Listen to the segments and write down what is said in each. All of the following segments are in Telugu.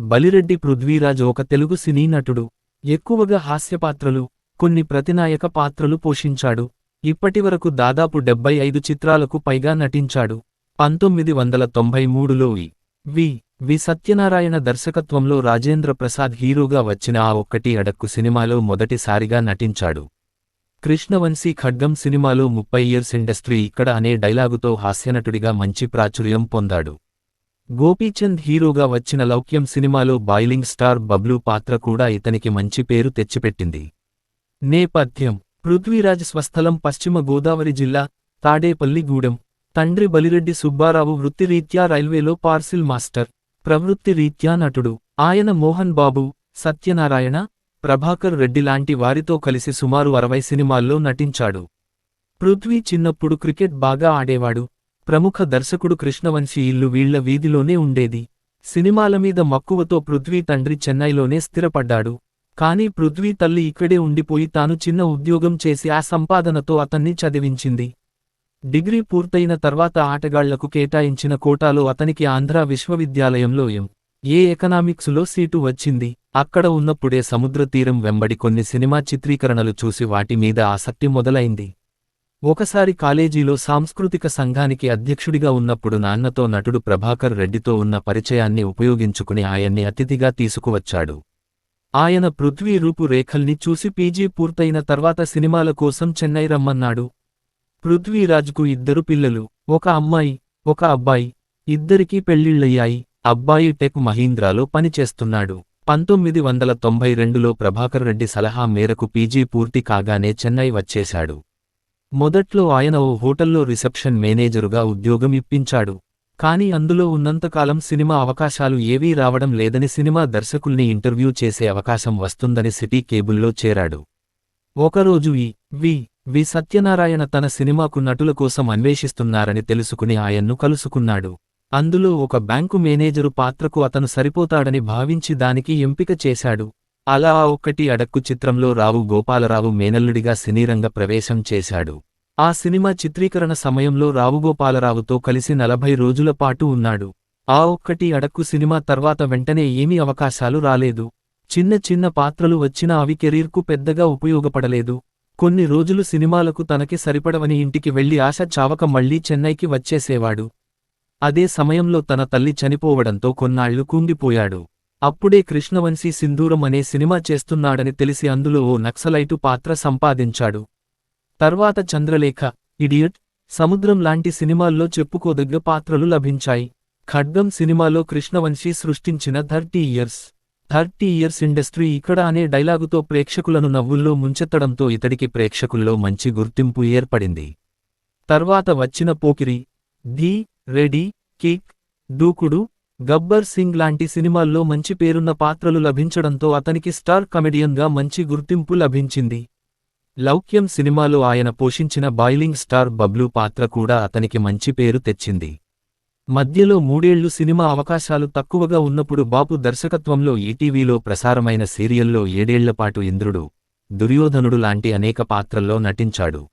బలిరెడ్డి పృథ్వీరాజ్ ఒక తెలుగు సినీ నటుడు. ఎక్కువగా హాస్యపాత్రలు కొన్ని ప్రతినాయక పాత్రలు పోషించాడు. ఇప్పటివరకు దాదాపు డెబ్బై ఐదు చిత్రాలకు పైగా నటించాడు. పంతొమ్మిది వందల తొంభై మూడులో వి. వి. వి. సత్యనారాయణ దర్శకత్వంలో రాజేంద్ర ప్రసాద్ హీరోగా వచ్చిన ఆ ఒక్కటి అడక్కు సినిమాలో మొదటిసారిగా నటించాడు. కృష్ణవంశీ ఖడ్గం సినిమాలో ముప్పై ఇయర్స్ ఇండస్ట్రీ ఇక్కడ అనే డైలాగుతో హాస్యనటుడిగా మంచి ప్రాచుర్యం పొందాడు. గోపీచంద్ హీరోగా వచ్చిన లౌక్యం సినిమాలో బాయిలింగ్ స్టార్ బబ్లూ పాత్ర కూడా ఇతనికి మంచి పేరు తెచ్చిపెట్టింది. నేపథ్యం. పృథ్వీరాజ్ స్వస్థలం పశ్చిమ గోదావరి జిల్లా తాడేపల్లిగూడెం తండ్రి బలిరెడ్డి సుబ్బారావు వృత్తిరీత్యా రైల్వేలో పార్సిల్ మాస్టర్. ప్రవృత్తి రీత్యా నటుడు. ఆయన మోహన్ బాబు సత్యనారాయణ ప్రభాకర్ రెడ్డి లాంటి వారితో కలిసి సుమారు అరవై సినిమాల్లో నటించాడు. పృథ్వీ చిన్నప్పుడు క్రికెట్ బాగా ఆడేవాడు. ప్రముఖ దర్శకుడు కృష్ణవంశీ ఇల్లు వీళ్ళ వీధిలోనే ఉండేది. సినిమాల మీద మక్కువతో పృథ్వీ తండ్రి చెన్నైలోనే స్థిరపడ్డాడు. కానీ పృథ్వీ తల్లి ఇక్కడే ఉండిపోయి తాను చిన్న ఉద్యోగం చేసి ఆ సంపాదనతో అతన్ని చదివించింది. డిగ్రీ పూర్తయిన తర్వాత ఆటగాళ్ళకు కేటాయించిన కోటాలో అతనికి ఆంధ్ర విశ్వవిద్యాలయంలో ఎం. ఏ ఎకనామిక్సులో సీటు వచ్చింది. అక్కడ ఉన్నప్పుడే సముద్ర తీరం వెంబడి కొన్ని సినిమా చిత్రీకరణలు చూసి వాటి మీద ఆసక్తి మొదలైంది. ఒకసారి కాలేజీలో సాంస్కృతిక సంఘానికి అధ్యక్షుడిగా ఉన్నప్పుడు నాన్నతో నటుడు ప్రభాకర్ రెడ్డితో ఉన్న పరిచయాన్ని ఉపయోగించుకుని ఆయన్ని అతిథిగా తీసుకువచ్చాడు. ఆయన పృథ్వీ రూపు రేఖల్ని చూసి పీజీ పూర్తయిన తర్వాత సినిమాల కోసం చెన్నై రమ్మన్నాడు. పృథ్వీరాజ్కు ఇద్దరు పిల్లలు ఒక అమ్మాయి ఒక అబ్బాయి ఇద్దరికీ పెళ్ళిళ్ళయ్యాయి అబ్బాయి టెక్ మహీంద్రాలో పనిచేస్తున్నాడు. పంతొమ్మిది వందల తొంభై రెండులో ప్రభాకర్ రెడ్డి సలహా మేరకు పీజీ పూర్తి కాగానే చెన్నై వచ్చేశాడు. మొదట్లో ఆయన ఓ హోటల్లో రిసెప్షన్ మేనేజరుగా ఉద్యోగం ఇప్పించాడు. కానీ అందులో ఉన్నంతకాలం సినిమా అవకాశాలు ఏవీ రావడం లేదని సినిమా దర్శకుల్ని ఇంటర్వ్యూ చేసే అవకాశం వస్తుందని సిటీ కేబుల్లో చేరాడు. ఒకరోజు ఈ వి వి సత్యనారాయణ తన సినిమాకు నటుల కోసం అన్వేషిస్తున్నారని తెలుసుకుని ఆయన్ను కలుసుకున్నాడు. అందులో ఒక బ్యాంకు మేనేజరు పాత్రకు అతను సరిపోతాడని భావించి దానికి ఎంపిక చేశాడు. అలా ఆ ఒక్కటి అడక్కు చిత్రంలో రావు గోపాలరావు మేనల్లుడిగా సినీరంగ ప్రవేశం చేశాడు. ఆ సినిమా చిత్రీకరణ సమయంలో రావుగోపాలరావుతో కలిసి నలభై రోజుల పాటు ఉన్నాడు. ఆ ఒక్కటి అడక్కు సినిమా తర్వాత వెంటనే ఏమీ అవకాశాలు రాలేదు. చిన్న చిన్న పాత్రలు వచ్చినా అవి కెరీర్కు పెద్దగా ఉపయోగపడలేదు. కొన్ని రోజులు సినిమాలకు తనకి సరిపడవని ఇంటికి వెళ్ళి ఆశ చావక మళ్ళీ చెన్నైకి వచ్చేసేవాడు. అదే సమయంలో తన తల్లి చనిపోవడంతో కొన్నాళ్ళు కుంగిపోయాడు అప్పుడే కృష్ణవంశీ సింధూరం అనే సినిమా చేస్తున్నాడని తెలిసి అందులో ఓ నక్సలైటు పాత్ర సంపాదించాడు. తర్వాత చంద్రలేఖ ఇడియట్ సముద్రం లాంటి సినిమాల్లో చెప్పుకోదగ్గ పాత్రలు లభించాయి. ఖడ్గం సినిమాలో కృష్ణవంశీ సృష్టించిన thirty years. Thirty years industry ఇక్కడ అనే డైలాగుతో ప్రేక్షకులను నవ్వుల్లో ముంచెత్తడంతో ఇతడికి ప్రేక్షకుల్లో మంచి గుర్తింపు ఏర్పడింది. తర్వాత వచ్చిన పోకిరి ధీ రెడీ కిక్ దూకుడు గబ్బర్ సింగ్ లాంటి సినిమాల్లో మంచి పేరున్న పాత్రలు లభించడంతో అతనికి స్టార్ కమెడియన్గా మంచి గుర్తింపు లభించింది. లౌక్యం సినిమాలో ఆయన పోషించిన బాయిలింగ్ స్టార్ బబ్లూ పాత్ర కూడా అతనికి మంచి పేరు తెచ్చింది. మధ్యలో మూడేళ్ళు సినిమా అవకాశాలు తక్కువగా ఉన్నప్పుడు బాపు దర్శకత్వంలో ఈటీవీలో ప్రసారమైన సీరియల్లో ఏడేళ్ళపాటు ఇంద్రుడు దుర్యోధనుడు లాంటి అనేక పాత్రల్లో నటించాడు.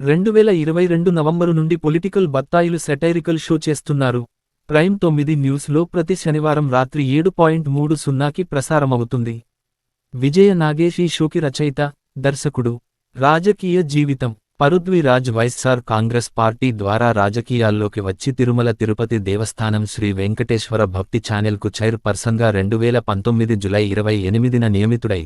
రెండువేల ఇరవై రెండు నవంబరు నుండి పొలిటికల్ బత్తాయిలు సెటైరికల్ షో చేస్తున్నారు. ప్రైమ్ తొమ్మిది న్యూస్లో ప్రతి శనివారం రాత్రి ఏడు పాయింట్ మూడు సున్నాకి ప్రసారమవుతుంది. విజయ నాగేష్ ఈ షోకి రచయిత దర్శకుడు రాజకీయ జీవితం. పరుద్విరాజ్ వైఎస్ఆర్ కాంగ్రెస్ పార్టీ ద్వారా రాజకీయాల్లోకి వచ్చి తిరుమల తిరుపతి దేవస్థానం శ్రీ వెంకటేశ్వర భక్తి ఛానెల్కు చైర్ రెండు రెండువేల పంతొమ్మిది జులై ఇరవై ఎనిమిదిన నియమితుడై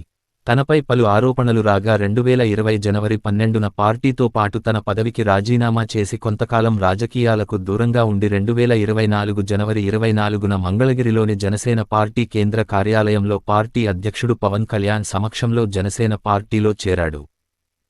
తనపై పలు ఆరోపణలు రాగా రెండువేల ఇరవై జనవరి పన్నెండున పార్టీతో పాటు తన పదవికి రాజీనామా చేసి కొంతకాలం రాజకీయాలకు దూరంగా ఉండి రెండువేల ఇరవై నాలుగు జనవరి ఇరవై నాలుగున మంగళగిరిలోని జనసేన పార్టీ కేంద్ర కార్యాలయంలో పార్టీ అధ్యక్షుడు పవన్ కళ్యాణ్ సమక్షంలో జనసేన పార్టీలో చేరాడు.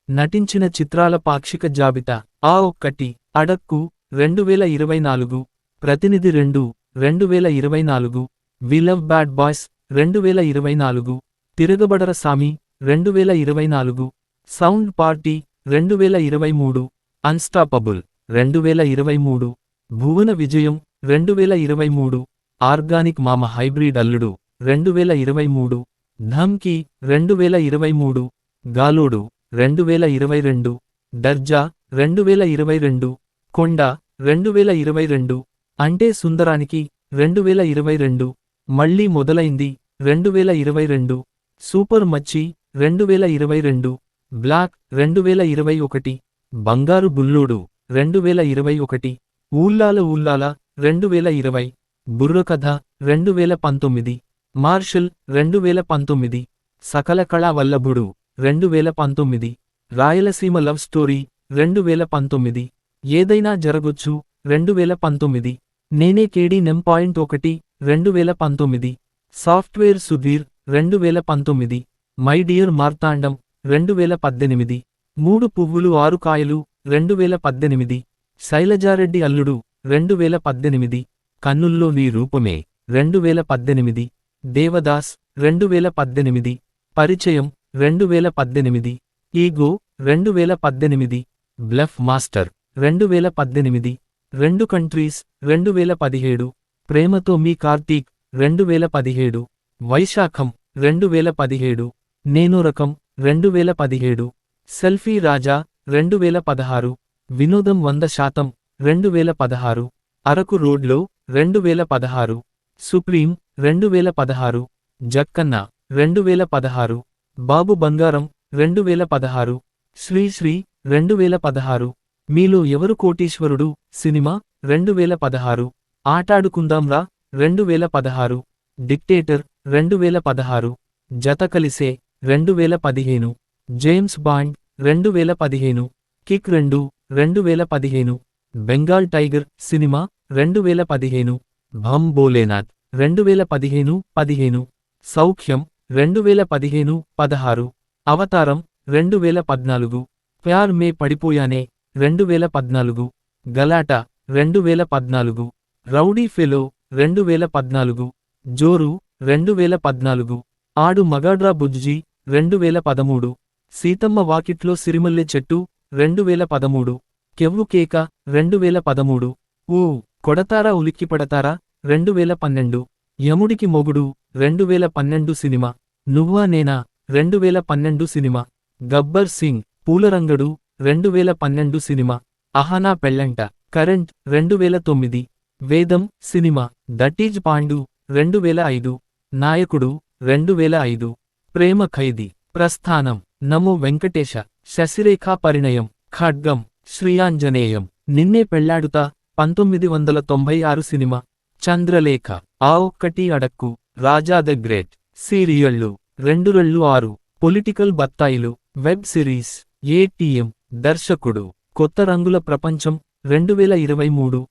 నటించిన చిత్రాల పాక్షిక జాబితా. ఆ ఒక్కటి. అడక్కు. రెండు వేల ఇరవై నాలుగు. ప్రతినిధి రెండు. రెండు వేల ఇరవై నాలుగు. We love bad boys. రెండు వేల ఇరవై నాలుగు. తిరగబడర సామి. రెండు వేల ఇరవై నాలుగు. Sound party. రెండు వేల ఇరవై మూడు. అన్స్టాపబుల్. రెండువేల ఇరవై మూడు. భువన విజయం. రెండు వేల ఇరవై మూడు. ఆర్గానిక్ మామ హైబ్రిడ్ అల్లుడు. రెండు వేల ఇరవై మూడు. ధమ్కి. రెండువేల ఇరవై మూడు. గాలోడు. రెండువేల ఇరవై రెండు దర్జా రెండువేల ఇరవై రెండు కొండ రెండువేల ఇరవై రెండు అంటే సుందరానికి రెండువేల ఇరవై రెండు మళ్ళీ మొదలైంది రెండు వేల ఇరవై రెండు సూపర్ మచ్చి రెండువేల ఇరవై రెండు బ్లాక్ రెండువేల ఇరవై ఒకటి బంగారు బుల్లోడు రెండువేల ఇరవై ఒకటి ఊల్లాల ఊల్లాల రెండువేల ఇరవై బుర్రకథ రెండు వేల పంతొమ్మిది మార్షల్ రెండువేల పంతొమ్మిది సకల కళా వల్లభుడు రెండువేల పంతొమ్మిది రాయలసీమ లవ్ స్టోరీ రెండువేల పంతొమ్మిది ఏదైనా జరగొచ్చు రెండువేల పంతొమ్మిది నేనే కేడీ నెం పాయింట్ ఒకటి రెండువేల పంతొమ్మిది సాఫ్ట్వేర్ సుధీర్ రెండువేల పంతొమ్మిది మై డియర్ మార్తాండం రెండువేల పద్దెనిమిది మూడు పువ్వులు ఆరు కాయలు రెండువేల పద్దెనిమిది శైలజారెడ్డి అల్లుడు రెండువేల పద్దెనిమిది కన్నుల్లో నీ రూపమే రెండువేల పద్దెనిమిది దేవదాస్ రెండువేల పద్దెనిమిది పరిచయం రెండు వేల పద్దెనిమిది ఈగో రెండు వేల పద్దెనిమిది బ్లఫ్ మాస్టర్ రెండు వేల పద్దెనిమిది రెండు కంట్రీస్ రెండు వేల పదిహేడు ప్రేమతో మీ కార్తీక్ రెండువేల పదిహేడు వైశాఖం రెండువేల పదిహేడు నేను రకం రెండువేల పదిహేడు సెల్ఫీ రాజా రెండువేల పదహారు వినోదం వంద శాతం రెండువేల పదహారు అరకు రోడ్లో రెండువేల పదహారు సుప్రీం రెండువేల పదహారు జక్కన్న రెండువేల పదహారు బాబు బంగారం రెండు వేల పదహారు శ్రీశ్రీ రెండువేల పదహారు. మీలో ఎవరు కోటీశ్వరుడు? సినిమా రెండు వేల పదహారు ఆటాడుకుందాంరా రెండువేల పదహారు. డిక్టేటర్ రెండు వేల పదహారు. జత కలిసే రెండువేల పదిహేను. జేమ్స్ బాండ్ రెండువేల పదిహేను. కిక్ రెండు రెండు వేల పదిహేను. బెంగాల్ టైగర్ సినిమా రెండు వేల పదిహేను. భం బోలేనాథ్ రెండువేల పదిహేను పదిహేను. సౌఖ్యం రెండువేల పదిహేను పదహారు అవతారం రెండువేల పద్నాలుగు ప్యార్ మే పడిపోయానే రెండువేల పద్నాలుగు గలాట రెండువేల పద్నాలుగు రౌడీ ఫెలో రెండువేల పద్నాలుగు జోరు రెండువేల పద్నాలుగు ఆడు మగాడ్రా బుజ్జి రెండువేల పదమూడు సీతమ్మ వాకిట్లో సిరిమల్లె చెట్టు రెండువేల పదమూడు కెవ్వు కేక రెండువేల పదమూడు ఊ కొడతారా ఉలిక్కిపడతారా రెండువేల పన్నెండు యముడికి మొగుడు రెండువేల పన్నెండు సినిమా. నువ్వా నేనా? రెండు వేల పన్నెండు సినిమా. గబ్బర్ సింగ్ పూలరంగడు రెండువేల పన్నెండు సినిమా. అహానా పెళ్ళంట. కరెంట్ రెండు వేల తొమ్మిది. వేదం సినిమా. దటీజ్ పాండు రెండు వేల ఐదు. నాయకుడు రెండు వేల ఐదు. ప్రేమ ఖైదీ. ప్రస్థానం. నమో వెంకటేశ. శశిరేఖా పరిణయం. ఖడ్గం. శ్రీయాంజనేయం. నిన్నే పెళ్ళాడుతా పంతొమ్మిది వందల తొంభై ఆరు సినిమా. చంద్రలేఖ. ఆ ఒక్కటి అడక్కు. Raja the great. సీరియళ్ళు. రెండు రెళ్ళు ఆరు. పొలిటికల్ బత్తాయిలు. Web series. ఏటీఎం దర్శకుడు. కొత్త రంగుల ప్రపంచం. రెండు వేల ఇరవై మూడు.